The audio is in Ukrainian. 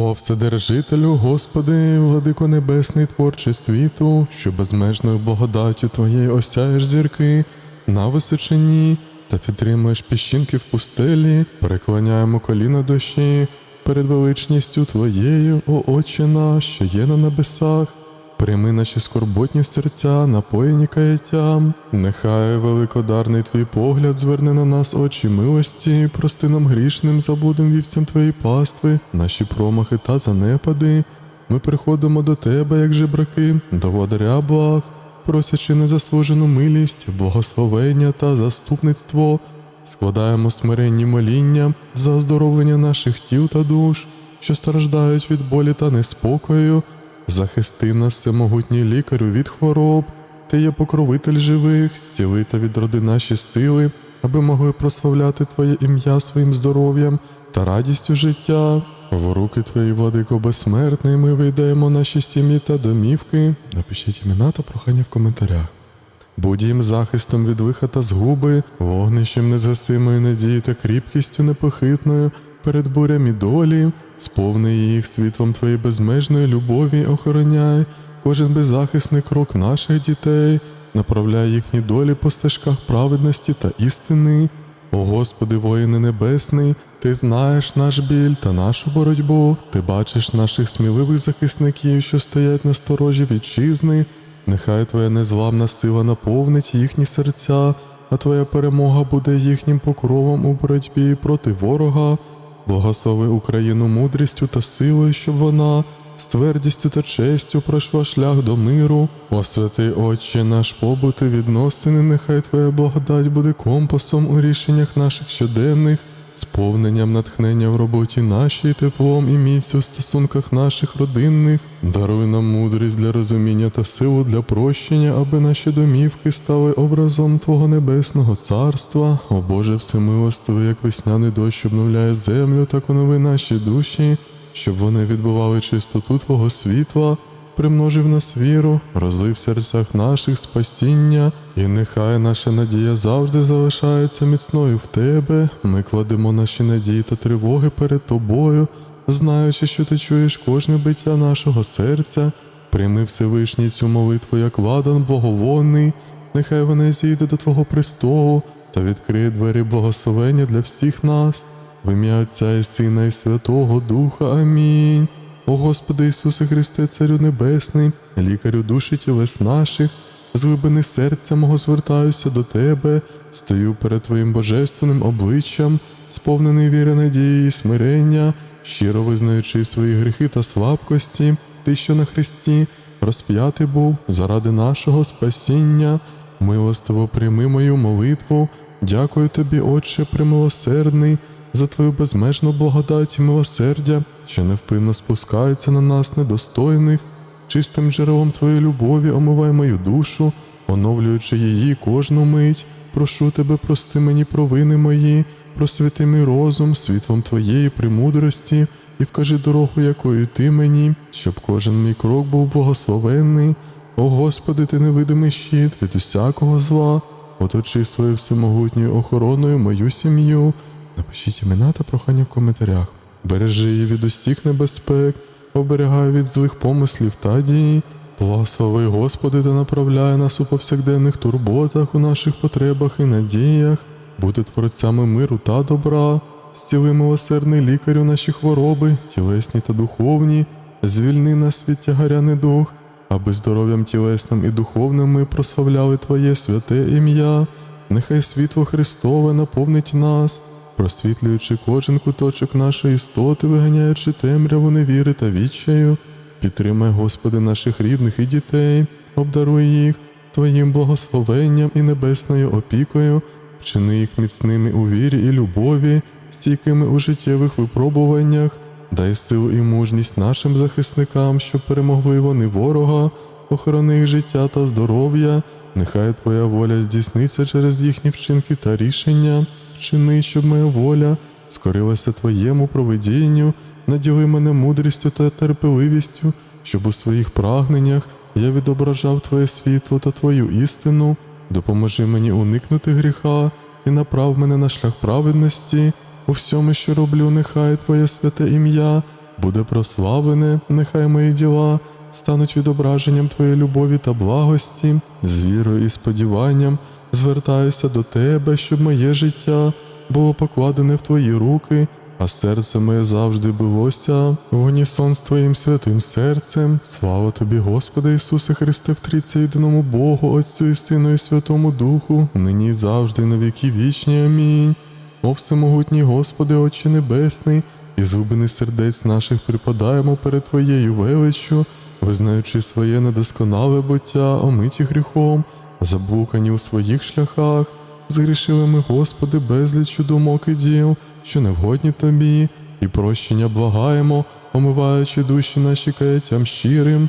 О Вседержителю, Господи, владико небесний творче світу, що безмежною благодаттю Твоєї осяєш зірки на височині та підтримуєш піщинки в пустелі, переклоняємо коліна душі перед величністю Твоєю, о Отче наш, що є на небесах. Прийми наші скорботні серця, напоєні каяттям. Нехай великодарний твій погляд зверне на нас очі милості, прости нам грішним заблудим вівцям твоєї пастви, наші промахи та занепади. Ми приходимо до тебе, як жебраки, до водаря благ, просячи незаслужену милість, благословення та заступництво. Складаємо смиренні моління за оздоровлення наших тіл та душ, що страждають від болі та неспокою. Захисти нас, всемогутній лікарю, від хвороб, ти є покровитель живих, зціли та відроди наші сили, аби могли прославляти Твоє ім'я своїм здоров'ям та радістю життя. В руки Твої, владико безсмертний, ми вийдемо наші сім'ї та домівки. Напишіть імена та прохання в коментарях. Будь їм захистом від лиха та згуби, вогнищем незгасимої надії та кріпкістю непохитною перед бурями долі, сповни їх світлом твоєї безмежної любові, охороняй кожен беззахисний крок наших дітей, направляй їхні долі по стежках праведності та істини. О Господи, воїне небесний, ти знаєш наш біль та нашу боротьбу, ти бачиш наших сміливих захисників, що стоять на сторожі вітчизни. Нехай Твоя незламна сила наповнить їхні серця, а Твоя перемога буде їхнім покровом у боротьбі проти ворога. Благослови Україну мудрістю та силою, щоб вона з твердістю та честю пройшла шлях до миру. Освяти, Отче, наш побут і відносини, нехай Твоя благодать буде компасом у рішеннях наших щоденних, сповненням натхнення в роботі нашій, теплом і міцю в стосунках наших родинних. Даруй нам мудрість для розуміння та силу для прощення, аби наші домівки стали образом Твого небесного царства. О Боже всемилостивий, як весняний дощ обновляє землю, так онови наші душі, щоб вони відбували чистоту Твого світла. Примножив нас віру, розлив в серцях наших спасіння, і нехай наша надія завжди залишається міцною в Тебе. Ми кладемо наші надії та тривоги перед Тобою, знаючи, що ти чуєш кожне биття нашого серця. Прийми Всевишній цю молитву, як ладан благовонний, нехай вона зійде до Твого престолу та відкриє двері благословення для всіх нас. В ім'я Отця і Сина і Святого Духа. Амінь. О Господи Ісусе Христе, Царю Небесний, лікарю душі тілес наших, з глибини серця мого звертаюся до Тебе, стою перед Твоїм божественним обличчям, сповнений віри, надії і смирення, щиро визнаючи свої гріхи та слабкості, Ти, що на Христі, розп'ятий був заради нашого спасіння, милостиво прийми мою молитву. Дякую тобі, Отче, примилосердний, за Твою безмежну благодать і милосердя, що невпинно спускається на нас недостойних, чистим джерелом Твоєї любові омивай мою душу, оновлюючи її кожну мить. Прошу тебе, прости мені провини мої, просвіти мій розум світлом Твоєї премудрості і вкажи дорогу, якою ти мені, щоб кожен мій крок був благословенний. О Господи, ти невидимий щит від усякого зла, оточи своєю всемогутньою охороною мою сім'ю. Напишіть імена та прохання в коментарях. Бережи її від усіх небезпек, оберігай від злих помислів та дій. Благослови, Господи, та направляй нас у повсякденних турботах, у наших потребах і надіях, бути творцями миру та добра, зціли милосердний лікарю наші хвороби, тілесні та духовні, звільни нас від тягаря недух, аби здоров'ям тілесним і духовним ми прославляли Твоє святе ім'я. Нехай світло Христове наповнить нас просвітлюючи кожен куточок нашої істоти, виганяючи темряву невіри та відчаю, підтримай, Господи, наших рідних і дітей, обдаруй їх Твоїм благословенням і небесною опікою, вчини їх міцними у вірі і любові, стійкими у життєвих випробуваннях, дай силу і мужність нашим захисникам, щоб перемогли вони ворога, охорони їх життя та здоров'я. Нехай Твоя воля здійсниться через їхні вчинки та рішення вчини, щоб моя воля скорилася Твоєму провидінню, наділи мене мудрістю та терпеливістю, щоб у своїх прагненнях я відображав Твоє світло та Твою істину, допоможи мені уникнути гріха і направ мене на шлях праведності. У всьому, що роблю, нехай Твоє святе ім'я буде прославлене, нехай мої діла стануть відображенням Твоєї любові та благості, з вірою і сподіванням звертаюся до Тебе, щоб моє життя було покладене в Твої руки, а серце моє завжди билося в унісон з Твоїм святим серцем. Слава Тобі, Господи Ісусе Христе, в Трійці єдиному Богу, Отцю і Сину і Святому Духу, нині завжди, на віки вічні. Амінь. О всемогутній Господи, Отче Небесний, і згубини сердець наших припадаємо перед Твоєю величчю, визнаючи своє недосконале буття, омиті гріхом, заблукані у своїх шляхах, згрішили ми, Господи, безліч думок і діл, що не вгодні Тобі, і прощення благаємо, омиваючи душі наші каяттям щирим,